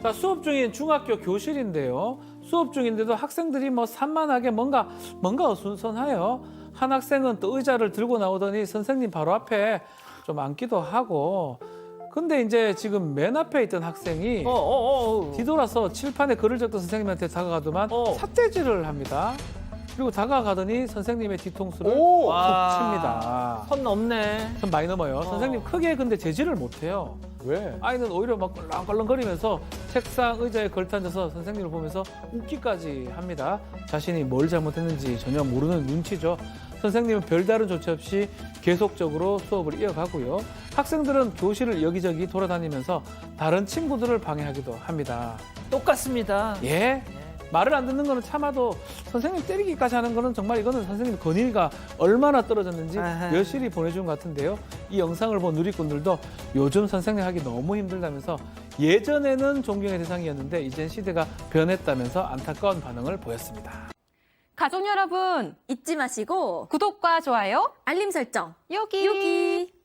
자, 수업 중인 중학교 교실인데요. 수업 중인데도 학생들이 뭐 산만하게 뭔가 뭔가 어수선해요. 한 학생은 또 의자를 들고 나오더니 선생님 바로 앞에 좀 앉기도 하고. 근데 이제 지금 맨 앞에 있던 학생이 어, 어, 어. 뒤돌아서 칠판에 글을 적던 선생님한테 다가가더만 어. 삿대질을 합니다. 그리고 다가가더니 선생님의 뒤통수를 오! 툭 와. 칩니다. 선 넘네. 좀 많이 넘어요. 선생님 크게 근데 제지를 못해요. 왜? 아이는 오히려 막 껄렁껄렁거리면서 책상 의자에 걸터앉아서 선생님을 보면서 웃기까지 합니다. 자신이 뭘 잘못했는지 전혀 모르는 눈치죠. 선생님은 별다른 조치 없이 계속적으로 수업을 이어가고요. 학생들은 교실을 여기저기 돌아다니면서 다른 친구들을 방해하기도 합니다. 똑같습니다. 예? 말을 안 듣는 거는 참아도 선생님 때리기까지 하는 거는 정말 이거는 선생님 건의가 얼마나 떨어졌는지 아하. 여실히 보내준 것 같은데요. 이 영상을 본 누리꾼들도 요즘 선생님 하기 너무 힘들다면서 예전에는 존경의 대상이었는데 이젠 시대가 변했다면서 안타까운 반응을 보였습니다. 가족 여러분, 잊지 마시고 구독과 좋아요 알림 설정 여기. 여기